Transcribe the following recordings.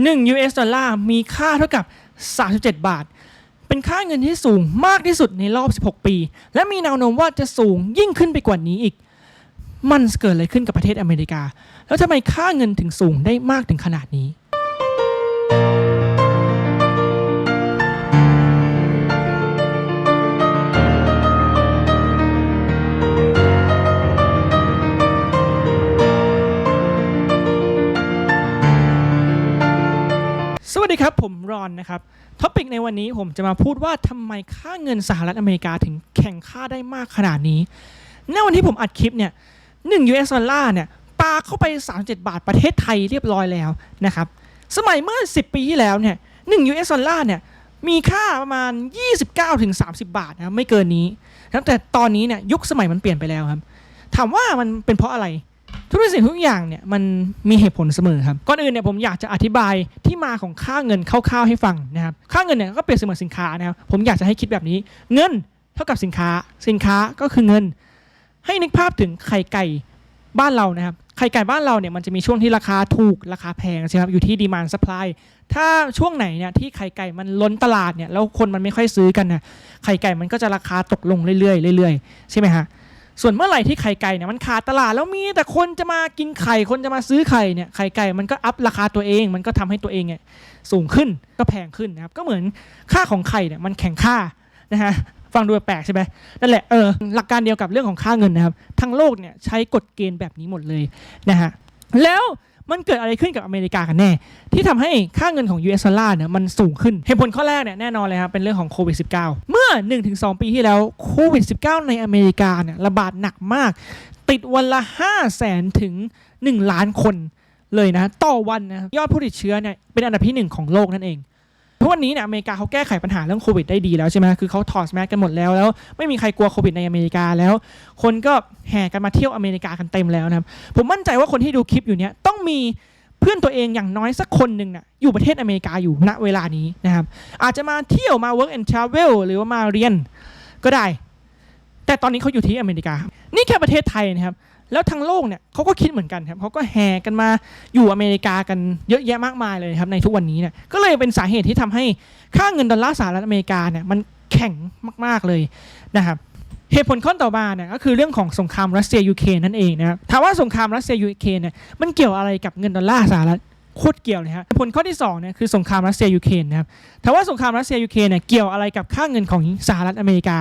1 US ดอลลาร์มีค่าเท่ากับ 37 บาท เป็นค่าเงินที่สูงมากที่สุดในรอบ 16 ปี และมีแนวโน้มว่าจะสูงยิ่งขึ้นไปกว่านี้อีก มันเกิดอะไรขึ้นกับประเทศอเมริกา แล้วทำไมค่าเงินถึงสูงได้มากถึงขนาดนี้ ครับผมรอนนะครับท็อปิกในวันนี้ผมจะมาพูดว่าทำไมค่าเงินสหรัฐอเมริกาถึงแข่งค่าได้มากขนาดนี้ในวันที่ผมอัดคลิปเนี่ย1 US ดอลลาร์เนี่ยปาเข้าไป 37 บาทประเทศไทยเรียบร้อยแล้วนะครับสมัยเมื่อ 10 ปีที่แล้วเนี่ย1 US ดอลลาร์เนี่ยมีค่าประมาณ 29-30 บาทนะครับไม่เกินนี้แต่ตอนนี้เนี่ยยุคสมัยมันเปลี่ยนไปแล้วครับถามว่ามันเป็นเพราะอะไร ทุกสิ่งทุกอย่างเนี่ยมันมีเหตุผลเสมอครับก่อนอื่นเนี่ยผมอยากจะอธิบายที่มาของค่าเงินคร่าวๆให้ฟังนะครับค่าเงินเนี่ยก็เปรียบเสมือนสินค้านะครับผมอยากจะให้คิดแบบนี้ เงินเท่ากับสินค้า สินค้าก็คือเงิน ให้นึกภาพถึงไข่ไก่บ้านเรานะครับไข่ไก่บ้านเราเนี่ยมันจะมีช่วงที่ราคาถูกราคาแพงใช่ไหมครับอยู่ที่ดีมานสป라이ถ้าช่วงไหนเนี่ยที่ไข่ไก่มันล้นตลาดเนี่ยแล้วคนมันไม่ค่อยซื้อกันนะไข่ไก่มันก็จะราคาตกลงเรื่อยๆเรื่อยๆใช่ไหมฮะ ส่วนเมื่อไหร่ที่ไข่ไก่เนี่ยมันขาดตลาดแล้วมีแต่คนจะมากินไข่คนจะมาซื้อไข่เนี่ยไข่ไก่มันก็อัพราคาตัวเอง มันก็ทำให้ตัวเองเนี่ยสูงขึ้นก็แพงขึ้นนะครับก็เหมือนค่าของไข่เนี่ยมันแข่งค่านะฮะฟังดูแปลกใช่ไหมนั่นแหละเออหลักการเดียวกับเรื่องของค่าเงินนะครับ ทั้งโลกเนี่ยใช้กฎเกณฑ์แบบนี้หมดเลยนะฮะแล้ว มันเกิดอะไรขึ้นกับอเมริกากันแน่ ที่ทำให้ค่าเงินของ US ดอลลาร์เนี่ยมันสูงขึ้นเหตุผลข้อแรกเนี่ยแน่นอนเลยครับเป็นเรื่องของโควิด -19 เมื่อ 1-2 ปีที่แล้วโควิด -19 ในอเมริกาเนี่ยระบาดหนักมาก ติดวันละ 5 0 0แสนถึง 1 ล้านคนเลยนะ ต่อวันนะยอดผู้ติดเชื้อเนี่ยเป็นอันดับที่ 1 ของโลกนั่นเอง ทุกวันนี้เนี่ยอเมริกาเขาแก้ไขปัญหาเรื่องโควิดได้ดีแล้วใช่ไหมคือเขาถอดแมสกันหมดแล้วแล้ว ไม่มีใครกลัวโควิดในอเมริกาแล้ว คนก็แห่กันมาเที่ยวอเมริกากันเต็มแล้วนะครับผมมั่นใจว่าคนที่ดูคลิปอยู่เนี้ยต้องมีเพื่อนตัวเองอย่างน้อยสักคนหนึ่งน่ะอยู่ประเทศอเมริกาอยู่ณเวลานี้นะครับอาจจะมาเที่ยวมา work and travel หรือว่ามาเรียนก็ได้ แต่ตอนนี้เขาอยู่ที่อเมริกา นี่แค่ประเทศไทยนะครับ แล้วทั้งโลกเนี่ยเขาก็คิดเหมือนกันครับเขาก็แห่กันมาอยู่อเมริกากันเยอะแยะมากมายเลยครับในทุกวันนี้เนี่ยก็เลยเป็นสาเหตุที่ทำให้ค่าเงินดอลลาร์สหรัฐอเมริกาเนี่ยมันแข็งมากๆเลยนะครับเหตุผลข้อต่อมาเนี่ยก็คือเรื่องของสงครามรัสเซียยูเครนนั่นเองนะครับถามว่าสงครามรัสเซียยูเครนเนี่ยมันเกี่ยวอะไรกับเงินดอลลาร์สหรัฐโคตรเกี่ยวเลยฮะผลข้อที่สองเนี่ยคือสงครามรัสเซียยูเครนนะครับถามว่าสงครามรัสเซียยูเครนเนี่ยเกี่ยวอะไรกับค่าเงินของสหรัฐอเมริกา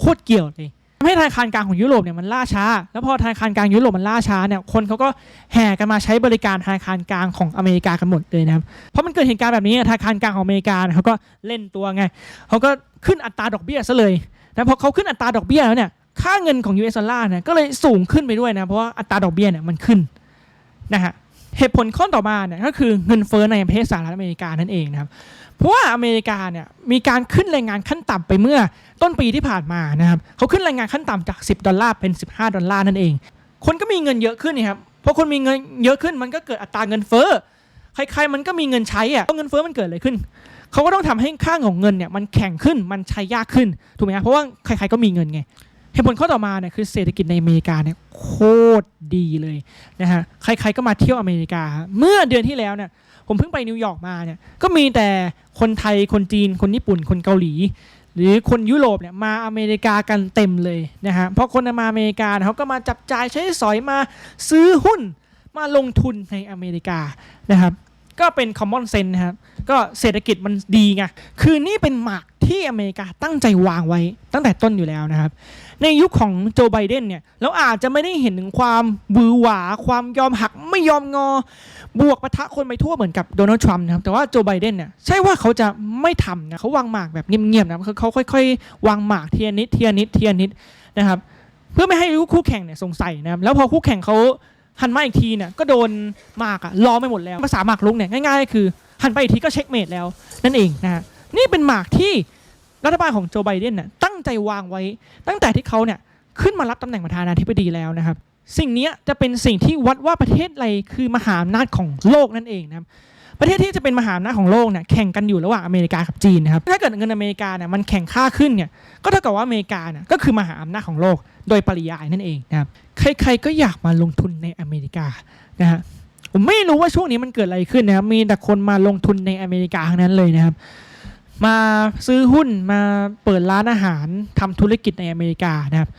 โคตรเกี่ยวเลย ทำให้ธนาคารกลางของยุโรปเนี่ยมันล่าช้า แล้วพอธนาคารกลางยุโรปมันล่าช้าเนี่ยคนเขาก็แห่กันมาใช้บริการธนาคารกลางของอเมริกากันหมดเลยนะครับเพราะมันเกิดเหตุการณ์แบบนี้ธนาคารกลางของอเมริกาเขาก็เล่นตัวไงเขาก็ขึ้นอัตราดอกเบี้ยซะเลยแต่พอเขาขึ้นอัตราดอกเบี้ยแล้วเนี่ยค่าเงินของ US ดอลลาร์เนี่ยก็เลยสูงขึ้นไปด้วยนะเพราะว่าอัตราดอกเบี้ยเนี่ยมันขึ้นนะฮะ เหตุผลข้อต่อมาเนี่ยก็คือเงินเฟ้อในประเทศสหรัฐอเมริกานั่นเองนะครับเพราะว่าอเมริกาเนี่ยมีการขึ้นแรงงานขั้นต่ำไปเมื่อต้นปีที่ผ่านมานะครับเขาขึ้นแรงงานขั้นต่ำจาก 10 ดอลลาร์เป็น 15 ดอลลาร์นั่นเอง คนก็มีเงินเยอะขึ้นนี่ครับพอคนมีเงินเยอะขึ้นมันก็เกิดอัตราเงินเฟ้อใครๆมันก็มีเงินใช้อะเพราะเงินเฟ้อมันเกิดอะไรขึ้นเขาก็ต้องทำให้ค่าของเงินเนี่ยมันแข็งขึ้นมันใช้ยากขึ้นถูกไหมครับเพราะว่าใครๆก็มีเงินไง เหตุผลข้อต่อมาเนี่ยคือเศรษฐกิจในอเมริกาเนี่ยโคตรดีเลยนะฮะใครๆก็มาเที่ยวอเมริกา เมื่อเดือนที่แล้วเนี่ยผมเพิ่งไปนิวยอร์กมาเนี่ยก็มีแต่คนไทยคนจีน คนญี่ปุ่น คนเกาหลี หรือคนยุโรปเนี่ยมาอเมริกากันเต็มเลยนะฮะเพราะคนมาอเมริกาเนี่ยเขาก็มาจับจ่ายใช้สอยมาซื้อหุ้นมาลงทุนในอเมริกานะครับ ก็เป็น common sense นะครับก็เศรษฐกิจมันดีไงคือนี่เป็นหมากที่อเมริกาตั้งใจวางไว้ตั้งแต่ต้นอยู่แล้วนะครับ ในยุคของโจไบเดนเนี่ยเราอาจจะไม่ได้เห็นถึงความบือหวา ความยอมหักไม่ยอมงอ บวกปะทะคนไปทั่วเหมือนกับโดนัลด์ทรัมป์นะครับแต่ว่าโจไบเดนเนี่ยใช่ว่าเขาจะไม่ทำนะเขาวางหมากแบบเงียบๆนะคือเขาค่อย ๆ วางหมากเทียนิดเทียนิดเทียนิดนะครับ เพื่อไม่ให้คู่แข่งเนี่ยสงสัยนะครับแล้วพอคู่แข่งเขา หันมาอีกทีเนี่ยก็โดนหมากอะล้อมไปหมดแล้ว ภาษาหมากลุกเนี่ยง่ายๆคือ หันไปอีกทีก็เช็คเมดแล้ว นั่นเองนะฮะนี่เป็นหมากที่รัฐบาลของโจไบเดนน่ะตั้งใจวางไว้ ตั้งแต่ที่เขาเนี่ยขึ้นมารับตำแหน่งประธานาธิบดีแล้วนะครับ สิ่งนี้จะเป็นสิ่งที่วัดว่าประเทศอะไรคือมหาอำนาจของโลกนั่นเองนะครับ ประเทศที่จะเป็นมหาอำนาจของโลกเนี่ยแข่งกันอยู่ระหว่างอเมริกากับจีนนะครับถ้าเกิดเงินอเมริกาเนี่ยมันแข่งค่าขึ้นเนี่ยก็เท่ากับว่าอเมริกาเนี่ยก็คือมหาอำนาจของโลกโดยปริยายนั่นเองนะครับใครๆก็อยากมาลงทุนในอเมริกานะฮะผมไม่รู้ว่าช่วงนี้มันเกิดอะไรขึ้นนะครับมีแต่คนมาลงทุนในอเมริกาทั้งนั้นเลยนะครับ มาซื้อหุ้นมาเปิดร้านอาหารทำธุรกิจในอเมริกานะครับ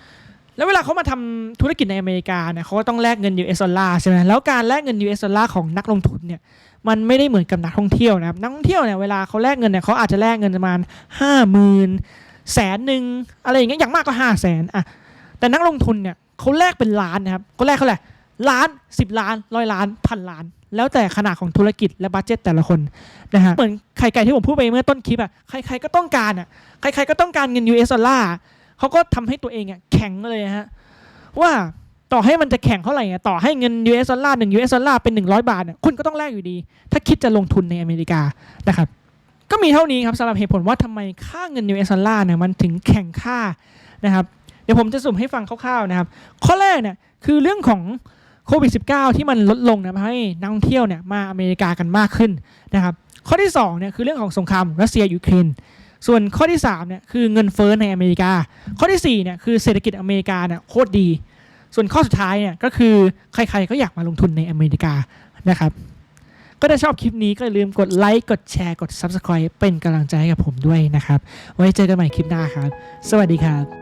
แล้วเวลาเขามาทำธุรกิจในอเมริกาเนี่ยเขาก็ต้องแลกเงิน US ดอลลาร์ใช่ไหมแล้วการแลกเงิน US ดอลลาร์ของนักลงทุนเนี่ยมันไม่ได้เหมือนกับนักท่องเที่ยวนะครับนักท่องเที่ยวเนี่ยเวลาเขาแลกเงินเนี่ยเขาอาจจะแลกเงินประมาณห้าหมื่นแสนหนึ่งอะไรอย่างเงี้ยอย่างมากก็ห้าแสนอะแต่นักลงทุนเนี่ยเขาแลกเป็นล้านนะครับเขาแลกเท่าไหร่ล้านสิบล้านร้อยล้านพันล้าน แล้วแต่ขนาดของธุรกิจและบัตเจตแต่ละคนนะฮะเหมือนไข่ไก่ที่ผมพูดไปเมื่อต้นคลิปอะใครๆก็ต้องการอะใครๆก็ต้องการเงิน US ดอลลาร์ เขาก็ทำให้ตัวเองอะแข็งเลยฮะว่าต่อให้มันจะแข็งเท่าไหร่อะต่อให้เงิน US ดอลลาร์หนึ่ง US ดอลลาร์เป็น 100 บาทเนี่ยคุณก็ต้องแลกอยู่ดี ถ้าคิดจะลงทุนในอเมริกานะครับก็มีเท่านี้ครับสำหรับเหตุผลว่าทำไมค่าเงิน US ดอลลาร์เนี่ยมันถึงแข่งค่านะครับเดี๋ยวผมจะสุ่มให้ฟังคร่าวๆนะครับ ข้อแรกเนี่ยคือเรื่องของโควิด -19 ที่มันลดลงนะให้นักท่องเที่ยวเนี่ยมาอเมริกากันมากขึ้นนะครับข้อที่2เนี่ยคือเรื่องของสงครามรัสเซียยูเครน ส่วนข้อที่3เนี่ยคือเงินเฟ้อในอเมริกา ข้อที่4เนี่ยคือเศรษฐกิจอเมริกาเนี่ยโคตรดี ส่วนข้อสุดท้ายเนี่ยก็คือใครๆก็อยากมาลงทุนในอเมริกานะครับก็ถ้าชอบคลิปนี้ก็อย่าลืมกดไลค์กดแชร์กด Subscribe เป็นกำลังใจให้กับผมด้วยนะครับ ไว้เจอกันใหม่คลิปหน้าครับ สวัสดีครับ